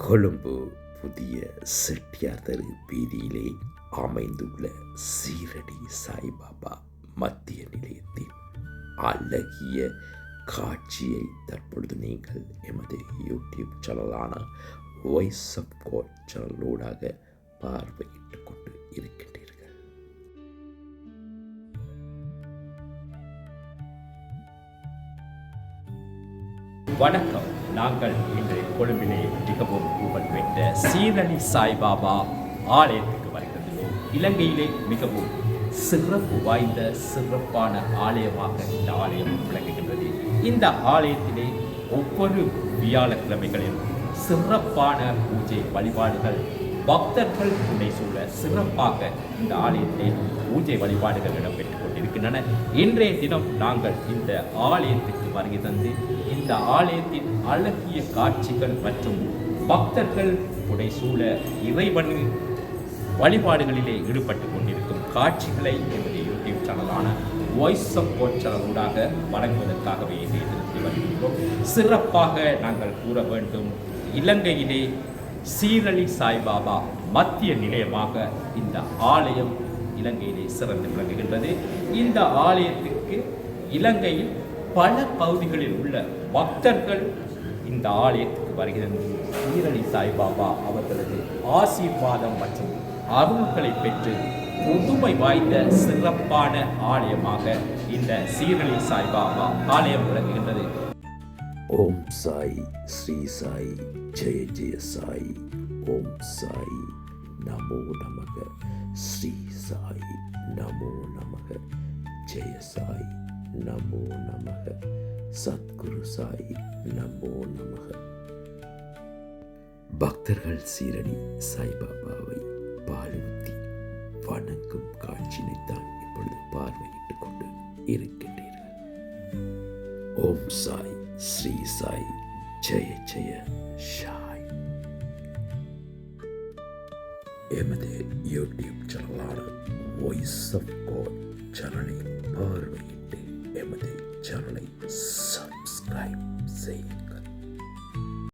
கொழும்பு புதிய செட்டியார் தெரு வீதியிலே அமைந்துள்ள சீரடி சாய்பாபா மத்திய நிலையத்தின் அழகிய காட்சியை தற்பொழுது நீங்கள் எமது யூடியூப் சேனலான வாய்ஸ் ஆஃப் கோட் சேனலூடாக பார்வையிட்டுக் கொண்டு இருக்கின்றீர்கள். வணக்கம். நாங்கள் இன்று கொழும்பிலே மிகவும் புகழ்பெற்ற சீரணி சாய்பாபா ஆலயத்துக்கு வருகின்றோம் இலங்கையிலே மிகவும் சிறப்பு வாய்ந்த சிறப்பான ஆலயமாக இந்த ஆலயம் விளங்குகின்றது. இந்த ஆலயத்திலே ஒவ்வொரு வியாழக்கிழமைகளில் சிறப்பான பூஜை வழிபாடுகள் பக்தர்கள் உன்னை சூழ சிறப்பாக இந்த ஆலயத்தில் பூஜை வழிபாடுகள் இடம்பெற்று இருக்கின்றன இன்றைய தினம் நாங்கள் இந்த ஆலயத்துக்கு வருகை தந்து இந்த ஆலயத்தின் அழகிய காட்சிகள் மற்றும் பக்தர்கள் துணை சூழ இறைவனின் வழிபாடுகளிலே ஈடுபட்டு கொண்டிருக்கும் காட்சிகளை எமது யூடியூப் சேனலான வாய்ஸ் ஆஃப் கோட் சேனலூடாக வழங்குவதற்காகவே இதை நிறுத்தி வருகின்றோம். சிறப்பாக நாங்கள் கூற வேண்டும். இலங்கையிலே சீரழி சாய்பாபா மத்திய நிலையமாக இந்த ஆலயம் இலங்கையிலே சிறந்து விளங்குகின்றது. இந்த ஆலயத்துக்கு இலங்கையில் பல பகுதிகளில் உள்ள பக்தர்கள் இந்த ஆலயத்துக்கு வருகிறது ஈரணி சாய்பாபா அவர்களது ஆசீர்வாதம் மற்றும் அருள்களை பெற்று புதுமை வாய்ந்த சிறப்பான ஆலயமாக இந்த சீரணி சாய்பாபா ஆலயம் விளங்குகின்றது. ஓம் சாய் ஸ்ரீ சாய் ஜெய ஜெய சாய் ஓம் சாய். நமோ நமக ஸ்ரீ சாய் நமோ நமக ஜெய சாய் நமோ நமக சத்குரு சாய் நமோ நமக பக்தர்கள் சீரடி சாய்பாபாவை பாலுத்தி வணங்கும் காட்சியினைத்தான் இப்பொழுது பார்வையிட்டுக் கொண்டு இருக்கின்றீர்கள். ஓம் சாய் ஸ்ரீ சாய் ஜெய ஜெய ஷா எமது யூடியூப் சேனலான வாய்ஸ் ஆஃப் காட் சேனலை பார்வையிட்டு எமது சேனலை சப்ஸ்கிரைப் செய்யுங்கள்